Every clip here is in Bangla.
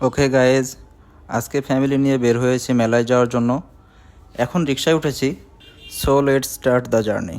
ওকে গায়েজ আজকে ফ্যামিলি নিয়ে বের হয়েছি মেলায় যাওয়ার জন্য। এখন রিক্সায় উঠেছি so let start the journey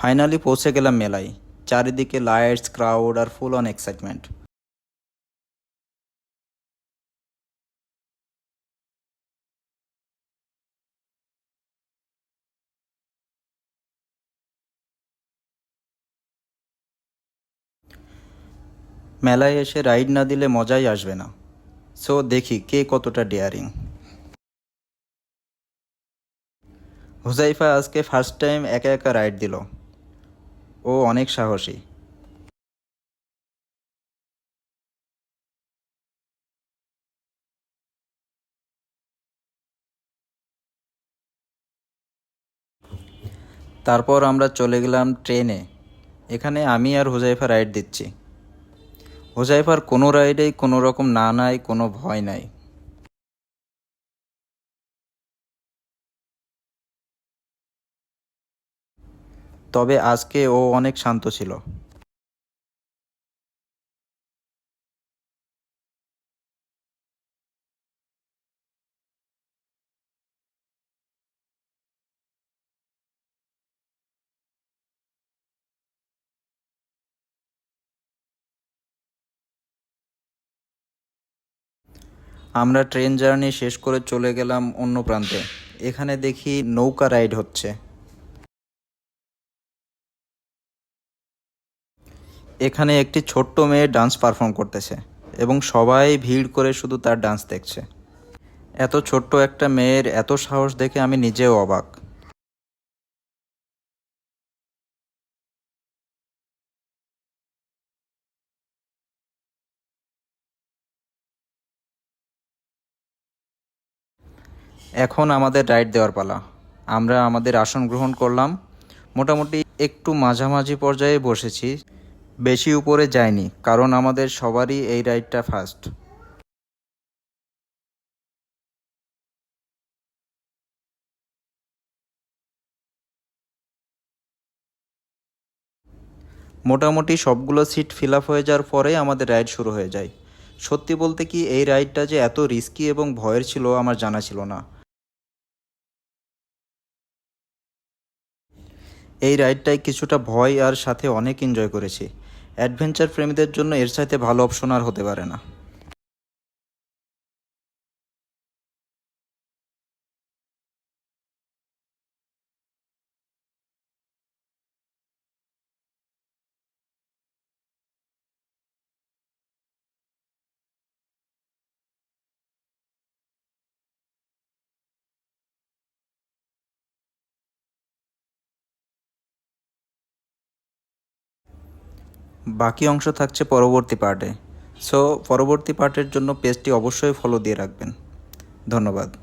finally পৌঁছে গেলাম মেলায়। চারিদিকে লাইটস ক্রাউড আর ফুল অন এক্সাইটমেন্ট মেলায় এসে রাইড না দিলে মজাই আসবে না। সো দেখি কে কতটা ডেয়ারিং হুজাইফা আজকে ফার্স্ট টাইম একা একা রাইড দিল। ও অনেক সাহসী। তারপর আমরা চলে গেলাম ট্রেনে। এখানে আমি আর হুজাইফা রাইড দিচ্ছি। হুজাইফার কোনো রাইডেই কোনো রকম না নাই, কোনো ভয় নাই। তবে আজকে ও অনেক শান্ত ছিল। আমরা ট্রেন জার্নি শেষ করে চলে গেলাম অন্য প্রান্তে। এখানে দেখি নৌকা রাইড হচ্ছে। এখানে একটি ছোট্ট মেয়ে ডান্স পারফর্ম করতেছে এবং সবাই ভিড় করে শুধু তার ডান্স দেখছে। এত ছোট্ট একটা মেয়ের এত সাহস দেখে আমি নিজেও অবাক। এখন আমাদের রাইড দেওয়ার পালা। আমরা আমাদের আসন গ্রহণ করলাম। মোটামুটি একটু মাঝামাঝি পর্যায়ে বসেছি। বেশি উপরে যায়নি, কারণ আমাদের সবারই এই রাইডটা ফার্স্ট। মোটামুটি সবগুলো সিট ফিল আপ হয়ে যাওয়ার পরে আমাদের রাইড শুরু হয়ে যায়। সত্যি বলতে কি, এই রাইডটা যে এত রিস্কি এবং ভয়ের ছিল আমার জানা ছিল না। এই রাইডটায় কিছুটা ভয় আর সাথে অনেক এনজয় করেছি। অ্যাডভেঞ্চার প্রেমীদের জন্য এর সাথে ভালো অপশন আর হতে পারে না। বাকি অংশ থাকছে পরবর্তী পার্টে। সো পরবর্তী পার্টের জন্য পেজটি অবশ্যই ফলো দিয়ে রাখবেন। ধন্যবাদ।